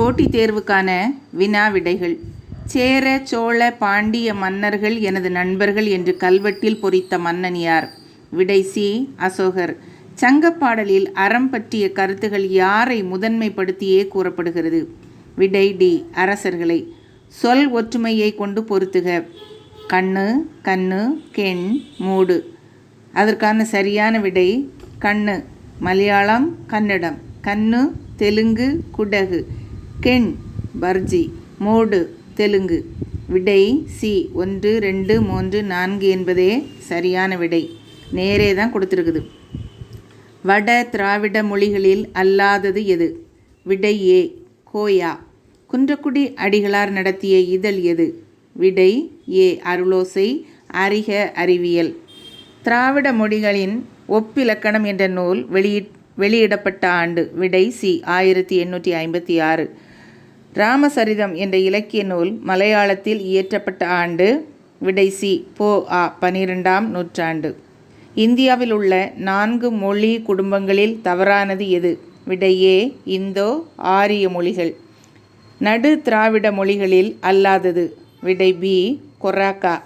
போட்டித் தேர்வுக்கான வினா விடைகள் சேர சோழ பாண்டிய மன்னர்கள் எனது நண்பர்கள் என்று கல்வெட்டில் பொறித்த மன்னன் யார்? விடை சி. அசோகர். சங்கப்பாடலில் அறம் பற்றிய கருத்துகள் யாரை முதன்மைப்படுத்தியே கூறப்படுகிறது? விடை டி. அரசர்களை. சொல் ஒற்றுமையை கொண்டு பொருத்துக. கண்ணு கண்ணு கெண் மூடு. அதற்கான சரியான விடை கண்ணு. மலையாளம் கன்னடம். கண்ணு தெலுங்கு குடகு. கெண் பர்ஜி மோடு தெலுங்கு. விடை சி ஒன்று ரெண்டு மூன்று நான்கு என்பதே சரியான விடை. நேரே தான் கொடுத்துருக்குது. வட திராவிட மொழிகளில் அல்லாதது எது? விடை ஏ கோயா. குன்றக்குடி அடிகளார் நடத்திய இதழ் எது? விடை ஏ அருளோசை அறிக அறிவியல். திராவிட மொழிகளின் ஒப்பிலக்கணம் என்ற நூல் வெளியிட் வெளியிடப்பட்ட ஆண்டு. விடை சி ஆயிரத்தி எண்ணூற்றி ஐம்பத்தி ஆறு. ராமசரிதம் என்ற இலக்கிய நூல் மலையாளத்தில் இயற்றப்பட்ட ஆண்டு விடை சி போ ஆ பனிரெண்டாம் நூற்றாண்டு. இந்தியாவில் உள்ள நான்கு மொழி குடும்பங்களில் தவறானது எது? விடை ஏ இந்தோ ஆரிய மொழிகள். நடு திராவிட மொழிகளில் அல்லாதது. விடை பி கொராக்கா.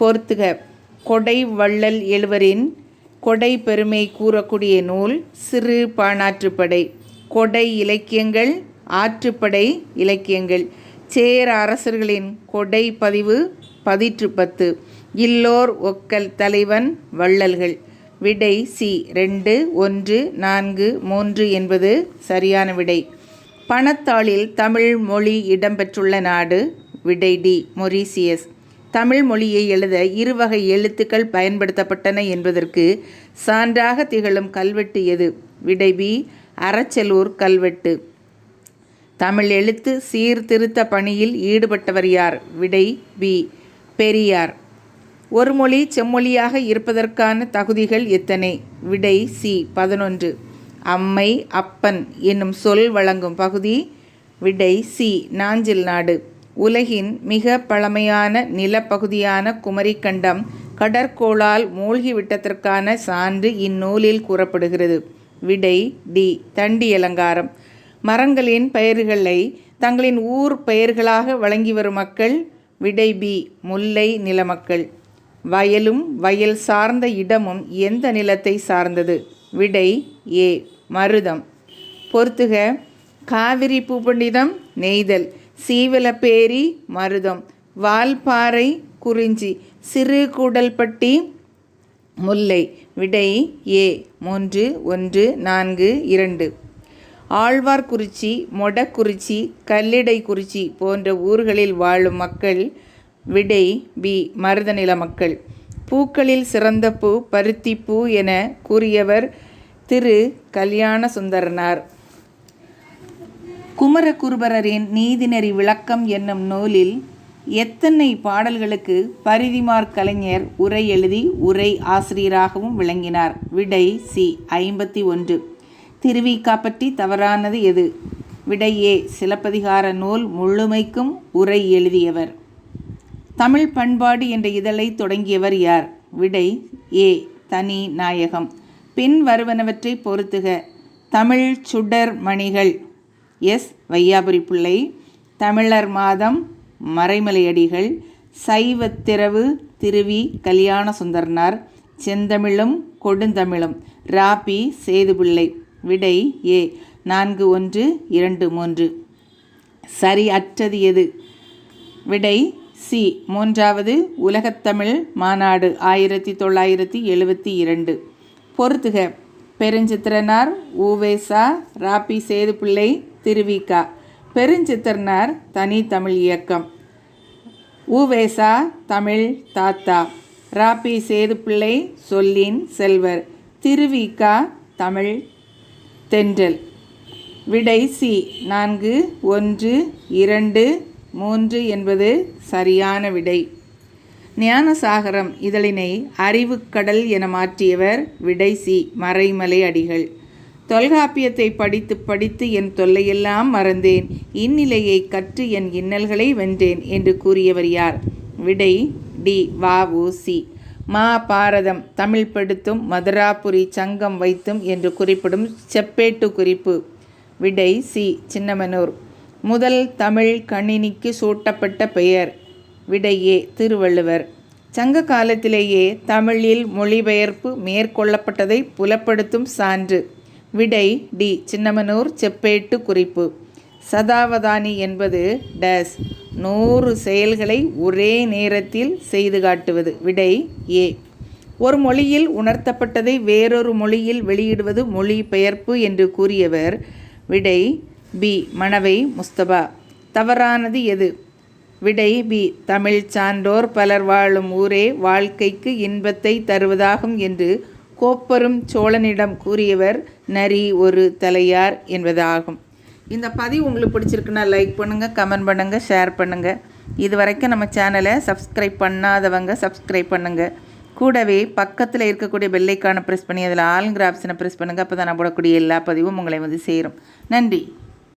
போர்த்துக. கொடை வள்ளல் எழுவரின் கொடை பெருமை கூறக்கூடிய நூல் சிறு பாணாற்றுப்படை. கொடை இலக்கியங்கள் ஆற்றுப்படை இலக்கியங்கள். சேர அரசர்களின் கொடை பதிவு பதிற்று பத்து. இல்லோர் ஒக்கல் தலைவன் வள்ளல்கள். விடை சி ரெண்டு ஒன்று நான்கு மூன்று என்பது சரியான விடை. பணத்தாளில் தமிழ் மொழி இடம்பெற்றுள்ள நாடு விடை டி மொரீசியஸ். தமிழ் மொழியை எழுத இருவகை எழுத்துக்கள் பயன்படுத்தப்பட்டன என்பதற்கு சான்றாக திகழும் கல்வெட்டு எது? விடை பி அறச்சலூர் கல்வெட்டு. தமிழ் எழுத்து சீர்திருத்த பணியில் ஈடுபட்டவர் யார்? விடை பி. பெரியார். ஒரு மொழி செம்மொழியாக இருப்பதற்கான தகுதிகள் எத்தனை? விடை சி. பதினொன்று. அம்மை அப்பன் என்னும் சொல் வழங்கும் பகுதி விடை சி. நாஞ்சில் நாடு. உலகின் மிக பழமையான நிலப்பகுதியான குமரிக்கண்டம் கடற்கோளால் மூழ்கிவிட்டதற்கான சான்று இந்நூலில் கூறப்படுகிறது. விடை டி. தண்டி அலங்காரம் மரங்களின் பெயர்களை தங்களின் ஊர் பெயர்களாக வழங்கி வரும் மக்கள் விடை பி முல்லை நிலமக்கள் வயலும் வயல் சார்ந்த இடமும் எந்த நிலத்தை சார்ந்தது? விடை ஏ மருதம். பொறுத்துக காவிரி பூபண்டிதம் நெய்தல். சீவலப்பேரி மருதம். வால்பாறை குறிஞ்சி. சிறு கூடல்பட்டி முல்லை. விடை ஏ மூன்று ஒன்று நான்கு இரண்டு. ஆழ்வார்குறிச்சி மொடக்குறிச்சி கல்லிடைக்குறிச்சி போன்ற ஊர்களில் வாழும் மக்கள் விடை பி. மருதநில மக்கள். பூக்களில் சிறந்த பூ பருத்தி பூ என கூறியவர் திரு. கல்யாண சுந்தரனார் குமரகுருபரரின் நீதிநெறி விளக்கம் என்னும் நூலில் எத்தனை பாடல்களுக்கு பரிதிமார் கலைஞர் உரை எழுதி உரை ஆசிரியராகவும் விளங்கினார்? விடை சி. ஐம்பத்தி ஒன்று. திருவிக்கா பற்றி தவறானது எது? விடையே சிலப்பதிகார நூல் முழுமைக்கும் உரை எழுதியவர். தமிழ் பண்பாடு என்ற இதழை தொடங்கியவர் யார்? விடை ஏ தனி நாயகம். பின் வருவனவற்றை பொறுத்துக. தமிழ் சுடர் மணிகள். எஸ் வையாபுரி பிள்ளை. தமிழர் மாதம் மறைமலையடிகள். சைவத்திரவு திருவி கல்யாண சுந்தரனார். செந்தமிழும் கொடுந்தமிழும். ராபி சேதுபிள்ளை. விடை ஏ. நான்கு ஒன்று இரண்டு மூன்று. சரி அற்றது எது? விடை சி. மூன்றாவது உலகத்தமிழ் மாநாடு ஆயிரத்தி தொள்ளாயிரத்தி எழுபத்தி இரண்டு. பொறுத்துக. பெருஞ்சித்திரனார் ஊவேசா ராபி சேதுப்பிள்ளை திருவிக்கா பெருஞ்சித்திரனார் தனி தமிழ் இயக்கம். ஊவேசா தமிழ் தாத்தா. ராபி சேதுப்பிள்ளை சொல்லின் செல்வர். திருவிக்கா தமிழ் தென்றல். விடை சி நான்கு ஒன்று இரண்டு மூன்று என்பது சரியான விடை. ஞானசாகரம் இதழினை அறிவுக்கடல் என மாற்றியவர் விடை சி மறைமலை அடிகள். தொல்காப்பியத்தை படித்து படித்து என் தொல்லையெல்லாம் மறந்தேன். இந்நிலையை கற்று என் இன்னல்களை வென்றேன் என்று கூறியவர் யார்? விடை டி வ. உ. சி. மா பாரதம் தமிழ் படுத்தும் மதுராபுரி சங்கம் வைத்தும் என்று குறிப்பிடும் செப்பேட்டு குறிப்பு. விடை சி. சின்னமனூர். முதல் தமிழ் கணினிக்கு சூட்டப்பட்ட பெயர். விடையே திருவள்ளுவர். சங்க காலத்திலேயே தமிழில் மொழிபெயர்ப்பு மேற்கொள்ளப்பட்டதை புலப்படுத்தும் சான்று. விடை டி. சின்னமனூர் செப்பேட்டு குறிப்பு. சதாவதானி என்பது டேஸ். நூறு செயல்களை ஒரே நேரத்தில் செய்து காட்டுவது. விடை ஏ. ஒரு மொழியில் உணர்த்தப்பட்டதை வேறொரு மொழியில் வெளியிடுவது மொழி பெயர்ப்பு என்று கூறியவர். விடை பி. மணவை முஸ்தபா. தவறானது எது? விடை பி. தமிழ் சான்றோர் பலர் வாழும் ஊரே வாழ்க்கைக்கு இன்பத்தை தருவதாகும் என்று கோப்பரும் சோழனிடம் கூறியவர். நரி ஒரு தலையார் என்பதாகும். இந்த பதிவு உங்களுக்கு பிடிச்சிருக்குன்னா லைக் பண்ணுங்கள் கமெண்ட் பண்ணுங்கள் ஷேர் பண்ணுங்கள் இது வரைக்கும் நம்ம சேனலை சப்ஸ்கிரைப் பண்ணாதவங்க சப்ஸ்கிரைப் பண்ணுங்கள் கூடவே பக்கத்தில் இருக்கக்கூடிய பெல்லைக்கான ப்ரெஸ் பண்ணி அதில் ஆளுங்கிற ஆப்ஷனை ப்ரெஸ் பண்ணுங்கள் அப்போ தான் நான் போடக்கூடிய எல்லா பதிவும் உங்களை வந்து சேரும். நன்றி.